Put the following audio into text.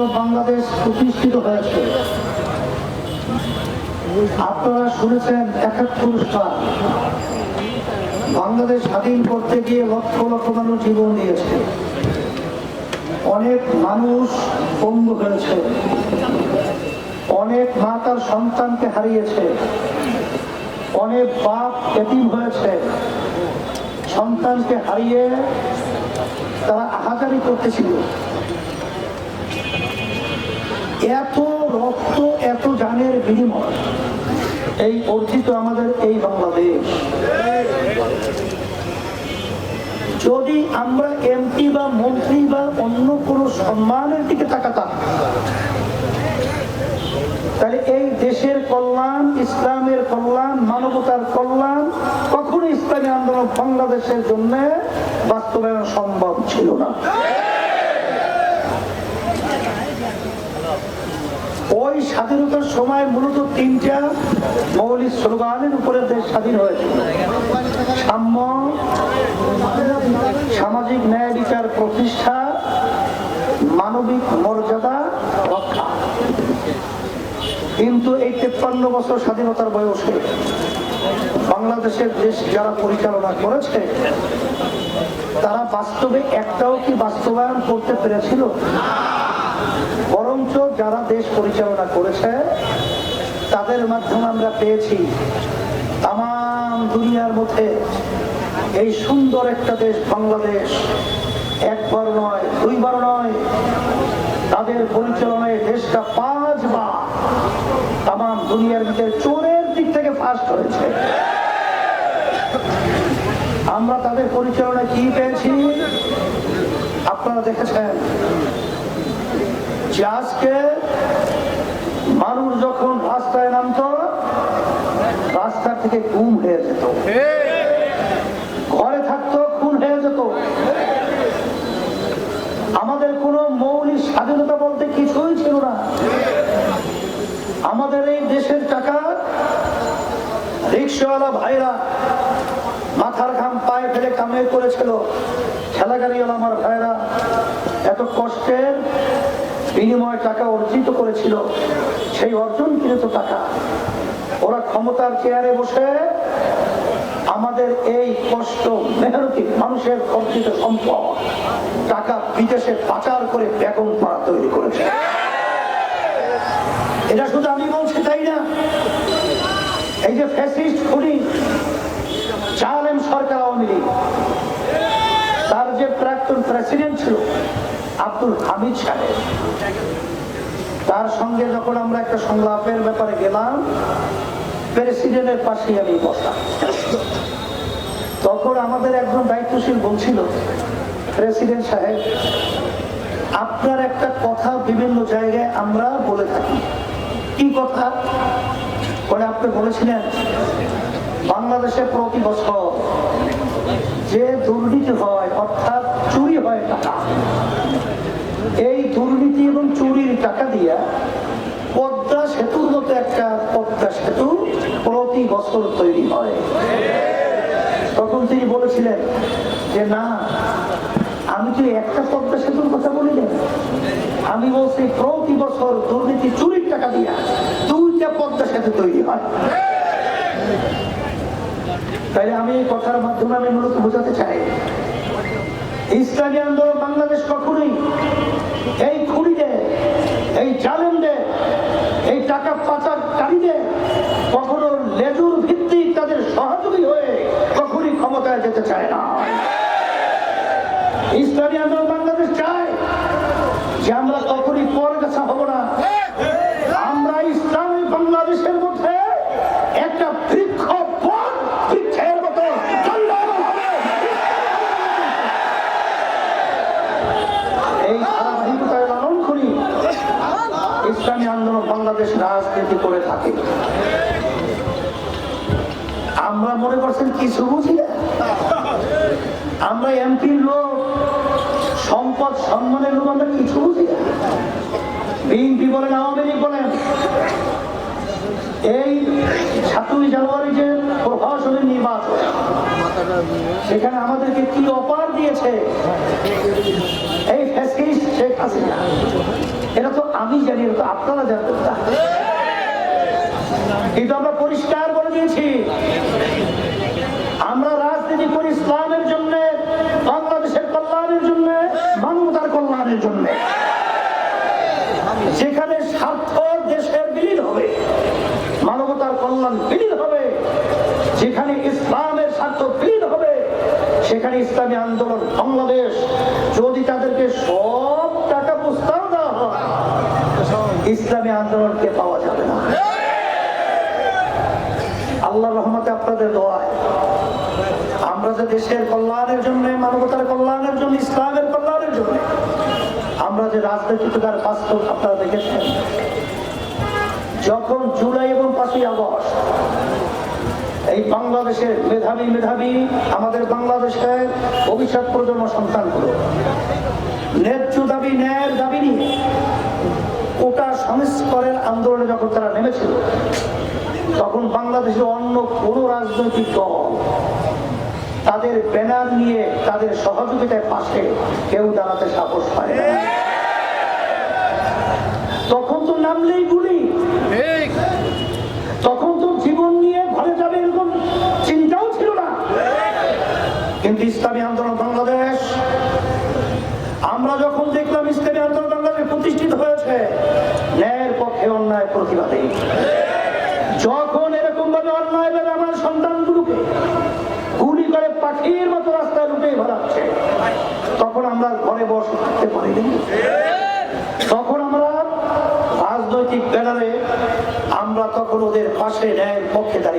বাংলাদেশ প্রতিষ্ঠিত হয়েছে। আপনারা শুনেছেন বাংলাদেশ স্বাধীন করতে গিয়ে লক্ষ লক্ষ মানুষ জীবন অনেক মানুষ পঙ্গু হয়েছে অনেক মা তার সন্তানকে হারিয়েছে। অনেক বাপ এতিম হয়েছে। সন্তানকে হারিয়ে তারা আহাজারি করতেছিল। এত রক্ত, এত জানের বিনিময়। এই অর্জিত আমাদের এই বাংলাদেশ। যদি আমরা এমপি বা মন্ত্রী বা অন্য কোনো সম্মানের দিকে তাকাতাম, তাহলে এই দেশের কল্যাণ, ইসলামের কল্যাণ, মানবতার কল্যাণ কখনো ইসলামী আন্দোলন বাংলাদেশের জন্য বাস্তবায়ন সম্ভব ছিল না। ওই স্বাধীনতার সময় মূলত তিনটা মৌলিক স্লোগানের উপরে দেশ স্বাধীন হয়েছিল সাম্য, সামাজিক ন্যায় বিচার প্রতিষ্ঠা, মানবিক মর্যাদা রক্ষা। কিন্তু এই তেপ্পান্ন বছর স্বাধীনতার বয়সে বাংলাদেশের দেশ যারা পরিচালনা করেছে, তারা বাস্তবে একটাও কি বাস্তবায়ন করতে পেরেছিল? বরঞ্চ যারা দেশ পরিচালনা করেছে, তাদের মাধ্যমে আমরা পেয়েছি তাম দুনিয়ার মধ্যে এই সুন্দর একটা দেশ বাংলাদেশ। একবার নয়, দুইবার নয়, তাদের পরিচালনায় দেশটা পাঁচবার তাম দুনিয়ার ভিতরে চোরের দিক থেকে ফার্স্ট হয়েছে। আমরা তাদের পরিচালনায় কি পেয়েছি? আপনারা দেখেছেন যে আজকে মানুষ যখন রাস্তায় নামতো, রাস্তা থেকে গুম হয়ে যেত। ঘরে থাকতো, খুন হয়ে যেত। আমাদের কোনো মৌলিক স্বাধীনতা বলতে কিছুই ছিল না। আমাদের এই দেশের টাকা রিক্সাওয়ালা ভাইরা মাথার ঘাম পায়ে ফেলে কামাই করেছিল। ঠেলাগাড়িওয়ালা আমার ভাইরা, এত কষ্টের বিনিময় টাকা অর্জিত করেছিল, সেই অর্জন অর্জনকৃত টাকা। ওরা ক্ষমতার চেয়ারে বসে আমাদের এই কষ্ট, মেহনতি মানুষের অর্জিত সম্পদ, টাকা বিদেশে পাচার করে বেগম পাড়া তৈরি করেছে। এটা শুধু আমি বলছি তাই না? এই যে ফ্যাসিস্ট খুনি, জালেম সরকার আওয়ামী লীগ, তার যে প্রাক্তন প্রেসিডেন্ট ছিল আব্দুল হামিদ সাহেব। তার সঙ্গে যখন আমরা একটা সংলাপের ব্যাপারে গেলাম, প্রেসিডেন্টের পাশেই আমি বসা তখন আমাদের একজন দায়িত্বশীল বলছিল, প্রেসিডেন্ট সাহেব, আপনার একটা কথা বিভিন্ন জায়গায় আমরা বলে থাকি। কি কথা? বলে আপনি বলেছিলেন, বাংলাদেশে প্রতি বছর যে দুর্নীতি হয় অর্থাৎ চুরি হয় টাকা এই দুর্নীতি এবং চুরির টাকা দিয়া পদ্মা সেতুর মতো একটা পদ্মা সেতু প্রতি বছর তৈরি হয়। তখন তিনি বলেছিলেন যে, না, আমি তো একটা পদ্মা সেতুর কথা বলি না আমি বলছি, প্রতি বছর দুর্নীতি, চুরির টাকা দিয়া দুইটা পদ্মা সেতু তৈরি হয়। তাই আমি এই কথার মাধ্যমে আমি মূলত বোঝাতে চাই, ইসলামী আন্দোলন বাংলাদেশ কখনোই এই জালেমদের এই টাকা পাচারকারীদের কখনো লেজুর ভিত্তিক তাদের সহযোগী হয়ে কখনই ক্ষমতায় যেতে চায় না ইসলামী আন্দোলন বাংলাদেশ চায় যে আমরা কখনই পর কাছা হব না আমরা ইসলামী বাংলাদেশের মধ্যে একটা বৃক্ষ পথ বৃক্ষের মতো চন্দ্রায়মান হবে। এই ধারাবাহিকতায় লালন করি ইসলামী আন্দোলন বাংলাদেশ রাজনীতি করে থাকে। আমরা মনে করছেন কিছু বুঝি আমরা এমপির লোক, সম্পদ সম্মানের লোক, আমরা কিছু বুঝি বিএনপি বলেন, আওয়ামী লীগ বলেন এই সাতই জানুয়ারি যে প্রভাবশালী নির্বাচন, সেখানে আমাদেরকে কি অপার দিয়েছে? এই এটা তো আমি জানি, এটা তো আপনারা জানতেন না কিন্তু আমরা পরিষ্কার করে দিয়েছি আমরা রাজনীতি করি ইসলামের জন্য বাংলাদেশের কল্যাণের জন্য মানবতার কল্যাণের জন্য যেখানে স্বার্থ দেশের বিলীন হবে মানবতার কল্যাণ বিলীন হবে যেখানে ইসলামের স্বার্থ বিলীন হবে, সেখানে ইসলামী আন্দোলন বাংলাদেশ। যদি তাদেরকে সব টাকা প্রস্তাব দেওয়া হয়, ইসলামী আন্দোলনকে পাওয়া যাবে না। আল্লাহ রহমতে আপনাদের দোয়ায়, আমরা যে দেশের কল্যাণের জন্য, মানবতার কল্যাণের জন্য, ইসলামের কল্যাণের জন্য, আমরা যে রাজনৈতিকতার বাস্তব আপনারা দেখেছেন, যখন জুলাই এবং পাঁচই আগস্ট বাংলাদেশের মেধাবী মেধাবী আমাদের বাংলাদেশের ভবিষ্যৎ প্রজন্ম সন্তানগুলো ন্যায্য দাবি ন্যায়ের দাবি নিয়ে কোটা সংস্কারের আন্দোলনে যখন তারা নেমেছিল তখন বাংলাদেশের অন্য কোন রাজনৈতিক দল তাদের ব্যানার নিয়ে তাদের সহযোগিতায় পাশে কেউ দাঁড়াতে সাহস পায় না। তখন তো নামলেই গুলি। তখন তো জীবন নিয়ে ঘরে যাবে এরকম চিন্তাও ছিল না কিন্তু ইসলামী আন্দোলন বাংলাদেশ, আমরা যখন দেখলাম ইসলামী আন্দোলন বাংলাদেশ প্রতিষ্ঠিত হয়েছে, ন্যায়ের পক্ষে অন্যায় প্রতিবাদে। যখন এরকম ভাবে অন্যায় ভাবে আমার সন্তানগুলোকে গুলি করে পাখির মতো রাস্তায় লুটে ভরাচ্ছে তখন আমরা ঘরে বসে থাকতে পারিনি। তখন আমরা রাজনৈতিক ব্যানারে আমরা তখন ওদের পাশে ন্যায়ের পক্ষে দাঁড়িয়ে